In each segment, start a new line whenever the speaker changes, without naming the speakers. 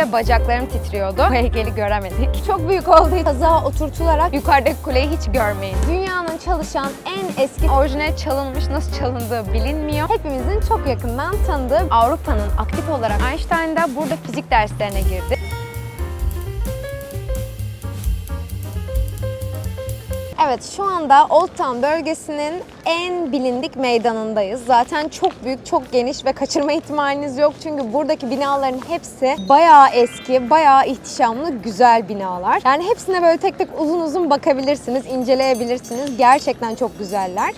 böyle bacaklarım titriyordu. Bu heykeli göremedik. Çok büyük olduğu kazağa oturtularak yukarıdaki kuleyi hiç görmeyin. Dünyanın çalışan en eski orijinal çalınmış nasıl çalındığı bilinmiyor. Hepimizin çok yakından tanıdığı Avrupa'nın aktif olarak Einstein da burada fizik derslerine girdi. Evet şu anda Old Town bölgesinin en bilindik meydanındayız. Zaten çok büyük, çok geniş ve kaçırma ihtimaliniz yok. Çünkü buradaki binaların hepsi bayağı eski, bayağı ihtişamlı, güzel binalar. Yani hepsine böyle tek tek uzun uzun bakabilirsiniz, inceleyebilirsiniz. Gerçekten çok güzeller.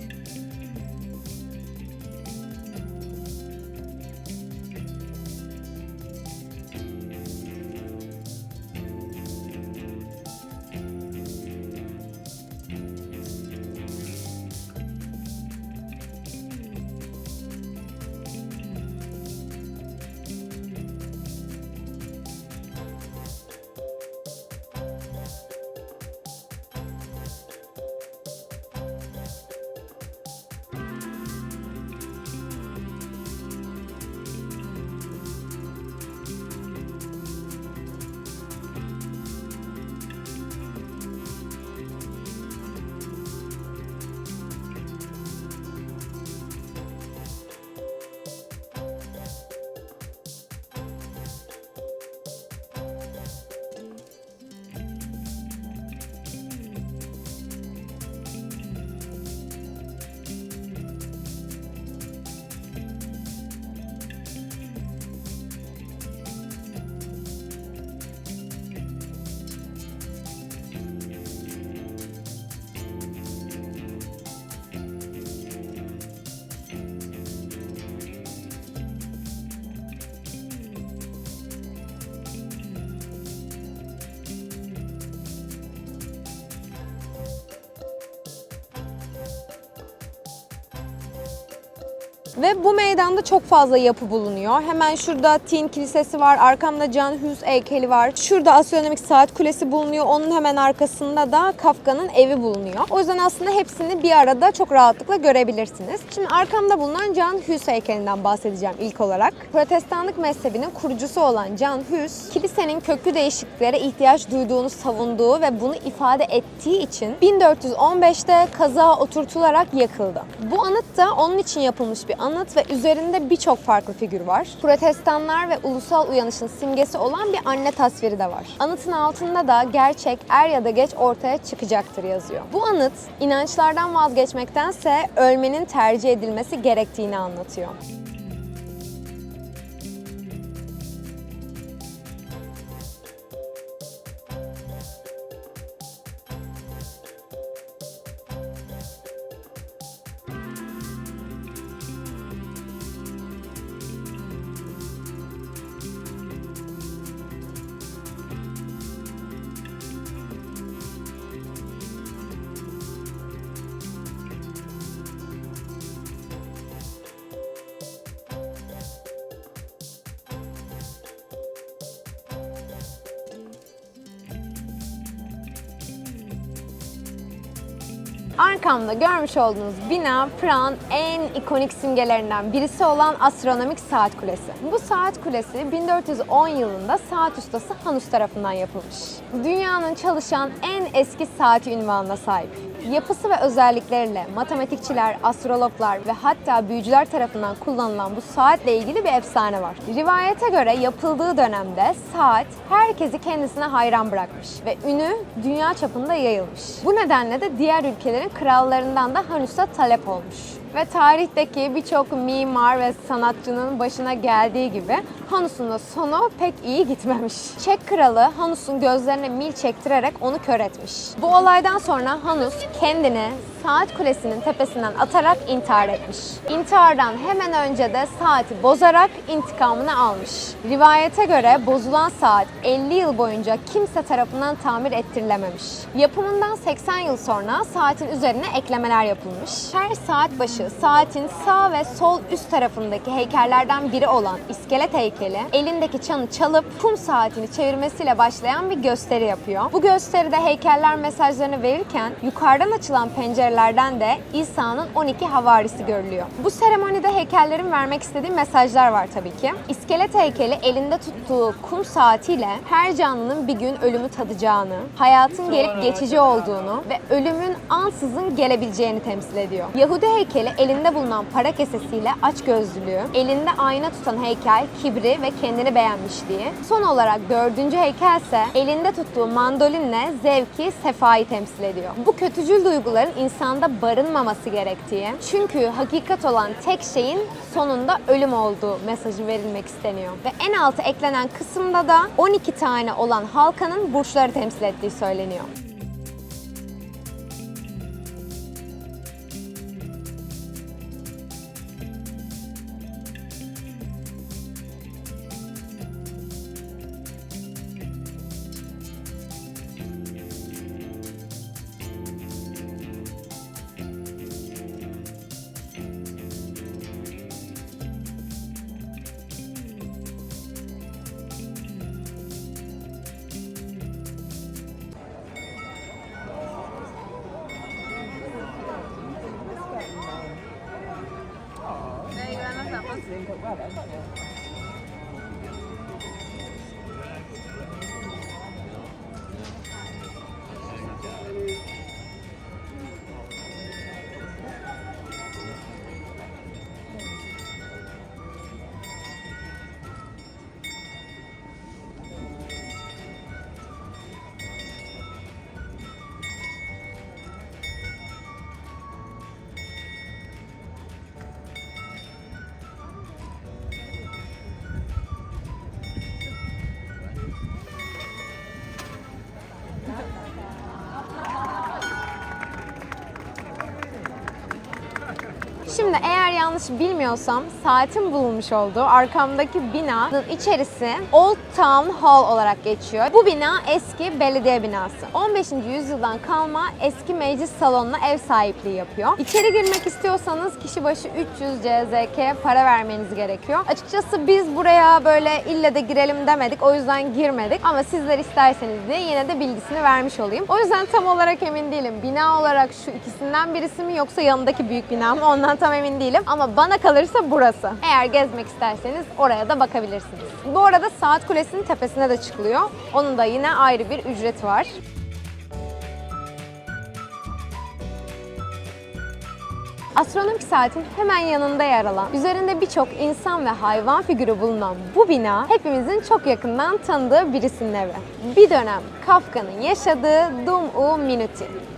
Ve bu meydanda çok fazla yapı bulunuyor. Hemen şurada Tin Kilisesi var, arkamda Can Hus heykeli var. Şurada Astronomik Saat Kulesi bulunuyor. Onun hemen arkasında da Kafka'nın evi bulunuyor. O yüzden aslında hepsini bir arada çok rahatlıkla görebilirsiniz. Şimdi arkamda bulunan Can Hus heykelinden bahsedeceğim ilk olarak. Protestanlık mezhebinin kurucusu olan Can Hus, kilisenin köklü değişikliklere ihtiyaç duyduğunu savunduğu ve bunu ifade ettiği için 1415'te kazağa oturtularak yakıldı. Bu anıt da onun için yapılmış bir anıt ve üzerinde birçok farklı figür var. Protestanlar ve ulusal uyanışın simgesi olan bir anne tasviri de var. Anıtın altında da gerçek er ya da geç ortaya çıkacaktır yazıyor. Bu anıt inançlardan vazgeçmektense ölmenin tercih edilmesi gerektiğini anlatıyor. Arkamda görmüş olduğunuz bina Prag'ın en ikonik simgelerinden birisi olan Astronomik Saat Kulesi. Bu saat kulesi 1410 yılında saat ustası Hanus tarafından yapılmış. Dünyanın çalışan en eski saati ünvanına sahip. Yapısı ve özellikleriyle matematikçiler, astrologlar ve hatta büyücüler tarafından kullanılan bu saatle ilgili bir efsane var. Rivayete göre yapıldığı dönemde saat herkesi kendisine hayran bırakmış ve ünü dünya çapında yayılmış. Bu nedenle de diğer ülkelerin krallarından da Hanus'a talep olmuş. Ve tarihteki birçok mimar ve sanatçının başına geldiği gibi Hanus'un da sonu pek iyi gitmemiş. Çek kralı Hanus'un gözlerine mil çektirerek onu kör etmiş. Bu olaydan sonra Hanus kendini saat kulesinin tepesinden atarak intihar etmiş. İntihardan hemen önce de saati bozarak intikamını almış. Rivayete göre bozulan saat 50 yıl boyunca kimse tarafından tamir ettirilememiş. Yapımından 80 yıl sonra saatin üzerine eklemeler yapılmış. Her saat başı başı saatin sağ ve sol üst tarafındaki heykellerden biri olan iskelet heykeli elindeki çanı çalıp kum saatini çevirmesiyle başlayan bir gösteri yapıyor. Bu gösteride heykeller mesajlarını verirken yukarıdan açılan pencerelerden de İsa'nın 12 havarisi görülüyor. Bu seremonide heykellerin vermek istediği mesajlar var tabii ki. İskelet heykeli elinde tuttuğu kum saatiyle her canlının bir gün ölümü tadacağını, hayatın gelip geçici olduğunu ve ölümün ansızın gelebileceğini temsil ediyor. Yahudi heykeli elinde bulunan para kesesiyle açgözlülüğü, elinde ayna tutan heykel kibri ve kendini beğenmişliği, son olarak dördüncü heykel ise elinde tuttuğu mandolinle zevki, sefayı temsil ediyor. Bu kötücül duyguların insanda barınmaması gerektiği, çünkü hakikat olan tek şeyin sonunda ölüm olduğu mesajı verilmek isteniyor. Ve en altı eklenen kısımda da 12 tane olan halkanın burçları temsil ettiği söyleniyor. Các anh chị! Şimdi eğer yanlış bilmiyorsam saatin bulunmuş olduğu arkamdaki binanın içerisi Old Town Hall olarak geçiyor. Bu bina eski belediye binası. 15. yüzyıldan kalma eski meclis salonuna ev sahipliği yapıyor. İçeri girmek istiyorsanız kişi başı 300 CZK para vermeniz gerekiyor. Açıkçası biz buraya böyle ille de girelim demedik. O yüzden girmedik. Ama sizler isterseniz diye yine de bilgisini vermiş olayım. O yüzden tam olarak emin değilim. Bina olarak şu ikisinden birisi mi yoksa yanındaki büyük bina mı ondan tam emin değilim. Ama bana kalırsa burası. Eğer gezmek isterseniz oraya da bakabilirsiniz. Bu arada saat kulesinin tepesine de çıkılıyor. Onun da yine ayrı bir ücreti var. Astronomik saatin hemen yanında yer alan, üzerinde birçok insan ve hayvan figürü bulunan bu bina hepimizin çok yakından tanıdığı birisinin evi. Bir dönem Kafka'nın yaşadığı Dum U Minuti.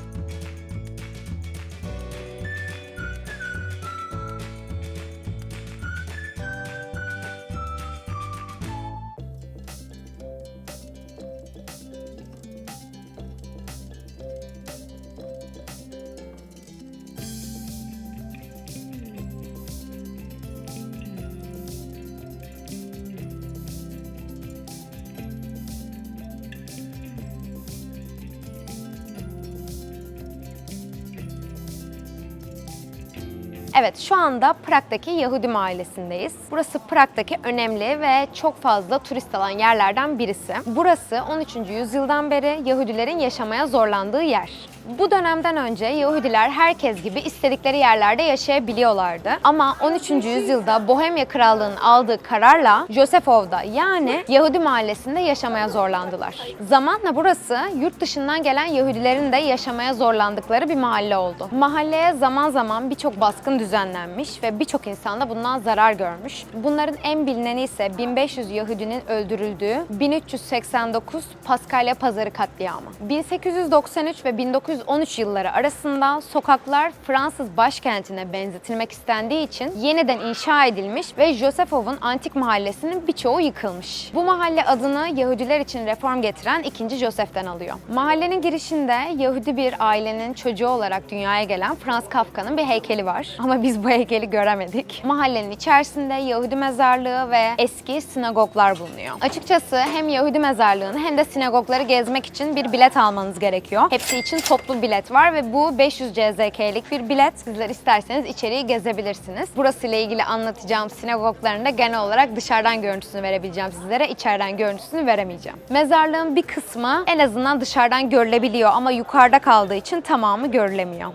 Evet, şu anda Prag'daki Yahudi mahallesindeyiz. Burası Prag'daki önemli ve çok fazla turist alan yerlerden birisi. Burası 13. yüzyıldan beri Yahudilerin yaşamaya zorlandığı yer. Bu dönemden önce Yahudiler herkes gibi istedikleri yerlerde yaşayabiliyorlardı. Ama 13. yüzyılda Bohemya Krallığı'nın aldığı kararla Josefov'da yani Yahudi mahallesinde yaşamaya zorlandılar. Zamanla burası yurt dışından gelen Yahudilerin de yaşamaya zorlandıkları bir mahalle oldu. Mahalleye zaman zaman birçok baskın düzenlenmiş ve birçok insan da bundan zarar görmüş. Bunların en bilineni ise 1500 Yahudinin öldürüldüğü 1389 Paskalya Pazarı katliamı. 1893 ve 1913 yılları arasında sokaklar Fransız başkentine benzetilmek istendiği için yeniden inşa edilmiş ve Josefov'un antik mahallesinin birçoğu yıkılmış. Bu mahalle adını Yahudiler için reform getiren 2. Josef'ten alıyor. Mahallenin girişinde Yahudi bir ailenin çocuğu olarak dünyaya gelen Franz Kafka'nın bir heykeli var. Ama biz bu heykeli göremedik. Mahallenin içerisinde Yahudi mezarlığı ve eski sinagoglar bulunuyor. Açıkçası hem Yahudi mezarlığını hem de sinagogları gezmek için bir bilet almanız gerekiyor. Hepsi için toplu bilet var ve bu 500 CZK'lik bir bilet. Sizler isterseniz içeriği gezebilirsiniz. Burası ile ilgili anlatacağım sinagogların da genel olarak dışarıdan görüntüsünü verebileceğim sizlere. içeriden görüntüsünü veremeyeceğim. Mezarlığın bir kısmı en azından dışarıdan görülebiliyor ama yukarıda kaldığı için tamamı görülemiyor.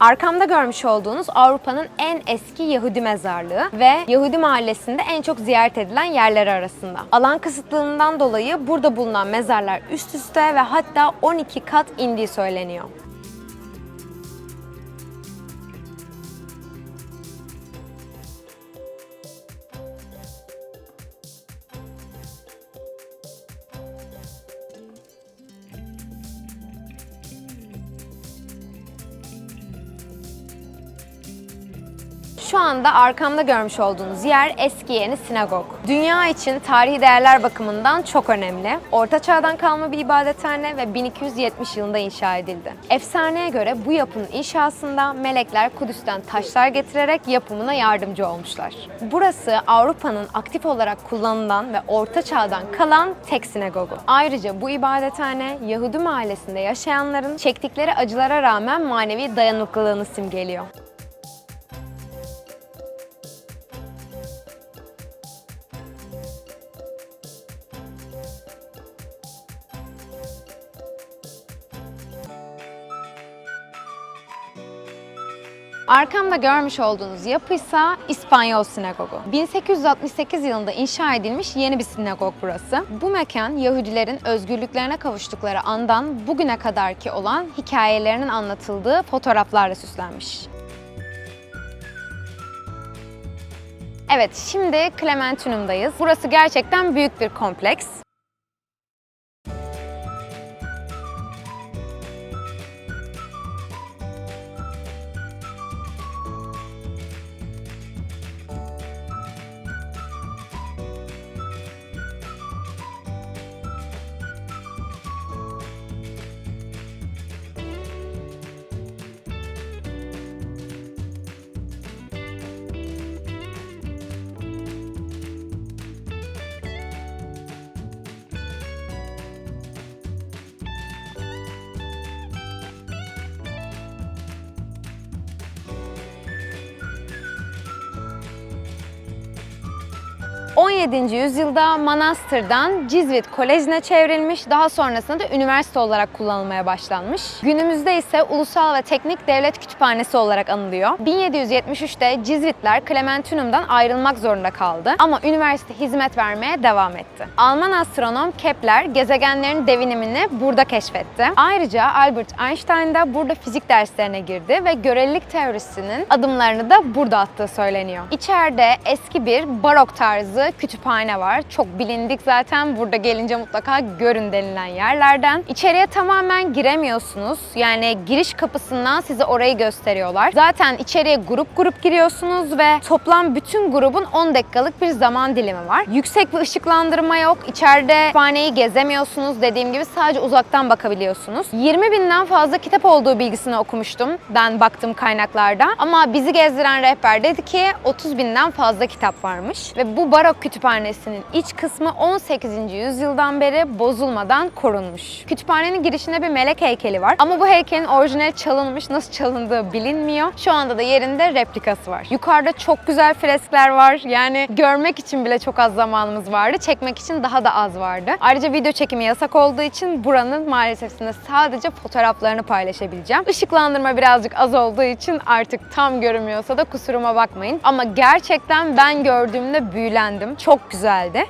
Arkamda görmüş olduğunuz Avrupa'nın en eski Yahudi mezarlığı ve Yahudi mahallesinde en çok ziyaret edilen yerler arasında. Alan kısıtlılığından dolayı burada bulunan mezarlar üst üste ve hatta 12 kat indiği söyleniyor. Anda arkamda görmüş olduğunuz yer eski yeni sinagog. Dünya için tarihi değerler bakımından çok önemli. Orta çağdan kalma bir ibadethane ve 1270 yılında inşa edildi. Efsaneye göre bu yapının inşasında melekler Kudüs'ten taşlar getirerek yapımına yardımcı olmuşlar. Burası Avrupa'nın aktif olarak kullanılan ve Orta çağdan kalan tek sinagogu. Ayrıca bu ibadethane Yahudi mahallesinde yaşayanların çektikleri acılara rağmen manevi dayanıklılığını simgeliyor. Arkamda görmüş olduğunuz yapıysa İspanyol Sinagogu. 1868 yılında inşa edilmiş yeni bir sinagog burası. Bu mekan Yahudilerin özgürlüklerine kavuştukları andan bugüne kadarki olan hikayelerinin anlatıldığı fotoğraflarla süslenmiş. Evet, şimdi Clementinum'dayız. Burası gerçekten büyük bir kompleks. 17. yüzyılda manastırdan Cizvit Koleji'ne çevrilmiş, daha sonrasında da üniversite olarak kullanılmaya başlanmış. Günümüzde ise Ulusal ve Teknik Devlet Kütüphanesi olarak anılıyor. 1773'te Cizvitler Clementinum'dan ayrılmak zorunda kaldı ama üniversite hizmet vermeye devam etti. Alman astronom Kepler gezegenlerin devinimini burada keşfetti. Ayrıca Albert Einstein da burada fizik derslerine girdi ve görelilik teorisinin adımlarını da burada attığı söyleniyor. İçeride eski bir barok tarzı kütüphane var. Çok bilindik zaten. Burada gelince mutlaka görün denilen yerlerden. İçeriye tamamen giremiyorsunuz. Yani giriş kapısından size orayı gösteriyorlar. Zaten içeriye grup grup giriyorsunuz ve toplam bütün grubun 10 dakikalık bir zaman dilimi var. Yüksek bir ışıklandırma yok. İçeride kütüphaneyi gezemiyorsunuz. Dediğim gibi sadece uzaktan bakabiliyorsunuz. 20 binden fazla kitap olduğu bilgisini okumuştum. Ben baktım kaynaklarda. Ama bizi gezdiren rehber dedi ki 30 binden fazla kitap varmış. Ve bu barok Kütüphanesi'nin iç kısmı 18. yüzyıldan beri bozulmadan korunmuş. Kütüphanenin girişinde bir melek heykeli var ama bu heykelin orijinali çalınmış, nasıl çalındığı bilinmiyor. Şu anda da yerinde replikası var. Yukarıda çok güzel freskler var. Yani görmek için bile çok az zamanımız vardı. Çekmek için daha da az vardı. Ayrıca video çekimi yasak olduğu için buranın maalesef sadece fotoğraflarını paylaşabileceğim. Işıklandırma birazcık az olduğu için artık tam görünmüyorsa da kusuruma bakmayın. Ama gerçekten ben gördüğümde büyülendim. Çok güzeldi.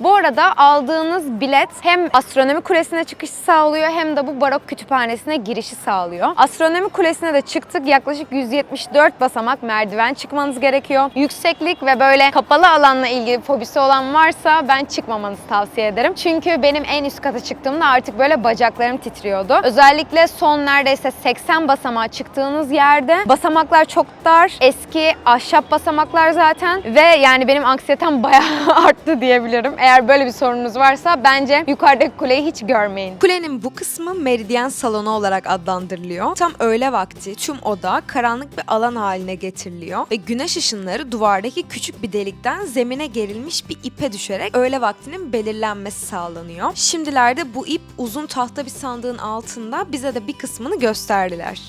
Bu arada aldığınız bilet hem astronomi kulesine çıkış sağlıyor hem de bu barok kütüphanesine girişi sağlıyor. Astronomi kulesine de çıktık. Yaklaşık 174 basamak merdiven çıkmanız gerekiyor. Yükseklik ve böyle kapalı alanla ilgili fobisi olan varsa ben çıkmamanızı tavsiye ederim. Çünkü benim en üst kata çıktığımda artık böyle bacaklarım titriyordu. Özellikle son neredeyse 80 basamağa çıktığınız yerde basamaklar çok dar. Eski ahşap basamaklar zaten ve yani benim anksiyetem bayağı arttı diyebilirim. Eğer böyle bir sorununuz varsa bence yukarıdaki kuleyi hiç görmeyin.
Kulenin bu kısmı meridyen salonu olarak adlandırılıyor. Tam öğle vakti tüm oda karanlık bir alan haline getiriliyor ve güneş ışınları duvardaki küçük bir delikten zemine gerilmiş bir ipe düşerek öğle vaktinin belirlenmesi sağlanıyor. Şimdilerde bu ip uzun tahta bir sandığın altında bize de bir kısmını gösterdiler.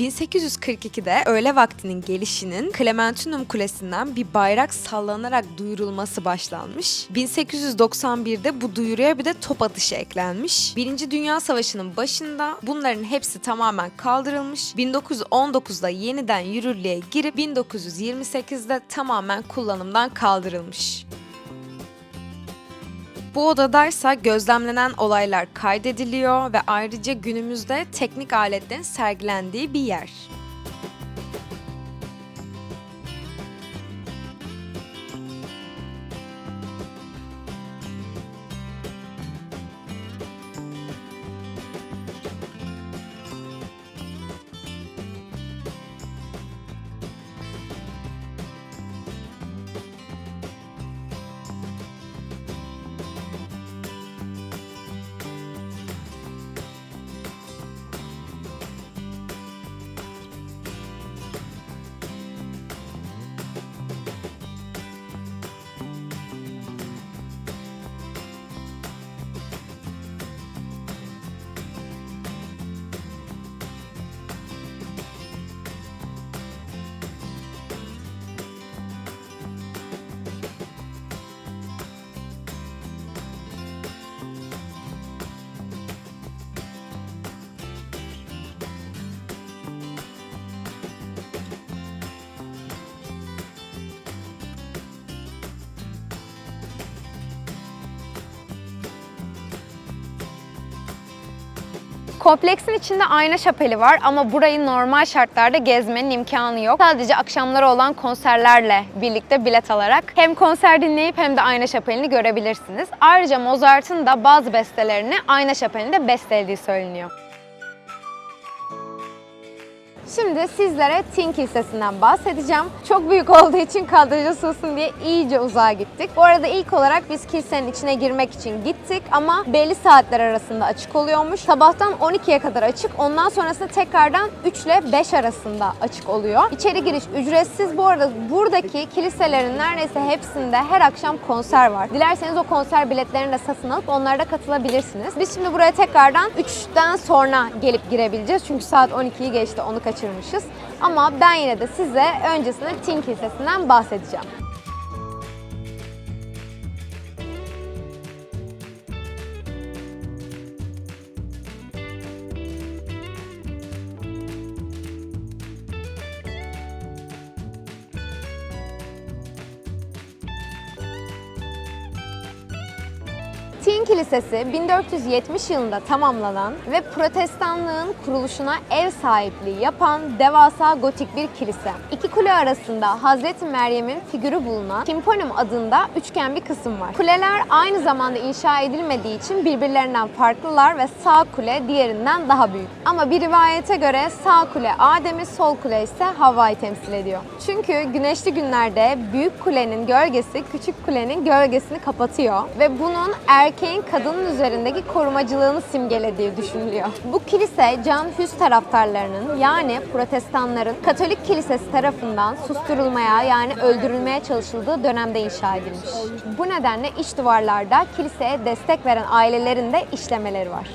...1842'de öğle vaktinin gelişinin Clementinum Kulesi'nden bir bayrak sallanarak duyurulması başlanmış. 1891'de bu duyuruya bir de top atışı eklenmiş. Birinci Dünya Savaşı'nın başında bunların hepsi tamamen kaldırılmış. 1919'da yeniden yürürlüğe girip 1928'de tamamen kullanımdan kaldırılmış. Bu odadaysa gözlemlenen olaylar kaydediliyor ve ayrıca günümüzde teknik aletlerin sergilendiği bir yer.
Kompleksin içinde ayna şapeli var ama burayı normal şartlarda gezmenin imkanı yok. Sadece akşamları olan konserlerle birlikte bilet alarak hem konser dinleyip hem de ayna şapelini görebilirsiniz. Ayrıca Mozart'ın da bazı bestelerini ayna şapelinde bestelediği söyleniyor. Şimdi sizlere Tin Kilisesi'nden bahsedeceğim. Çok büyük olduğu için kadraja sığsın diye iyice uzağa gittik. Bu arada ilk olarak biz kilisenin içine girmek için gittik ama belli saatler arasında açık oluyormuş. Sabahtan 12'ye kadar açık. Ondan sonrasında tekrardan 3 ile 5 arasında açık oluyor. İçeri giriş ücretsiz. Bu arada buradaki kiliselerin neredeyse hepsinde her akşam konser var. Dilerseniz o konser biletlerini de satın alıp onlara da katılabilirsiniz. Biz şimdi buraya tekrardan 3'ten sonra gelip girebileceğiz. Çünkü saat 12'yi geçti onu kaçırmışız. Ama ben yine de size öncesinde Tin Kilisesi'nden bahsedeceğim. Kilisesi 1470 yılında tamamlanan ve protestanlığın kuruluşuna ev sahipliği yapan devasa gotik bir kilise. İki kule arasında Hazreti Meryem'in figürü bulunan Timponium adında üçgen bir kısım var. Kuleler aynı zamanda inşa edilmediği için birbirlerinden farklılar ve sağ kule diğerinden daha büyük. Ama bir rivayete göre sağ kule Adem'i, sol kule ise Havva'yı temsil ediyor. Çünkü güneşli günlerde büyük kulenin gölgesi küçük kulenin gölgesini kapatıyor ve bunun erkeğin kadının üzerindeki korumacılığını simgelediği düşünülüyor. Bu kilise Can Hus taraftarlarının yani protestanların Katolik kilisesi tarafından susturulmaya yani öldürülmeye çalışıldığı dönemde inşa edilmiş. Bu nedenle iç duvarlarda kiliseye destek veren ailelerin de işlemeleri var.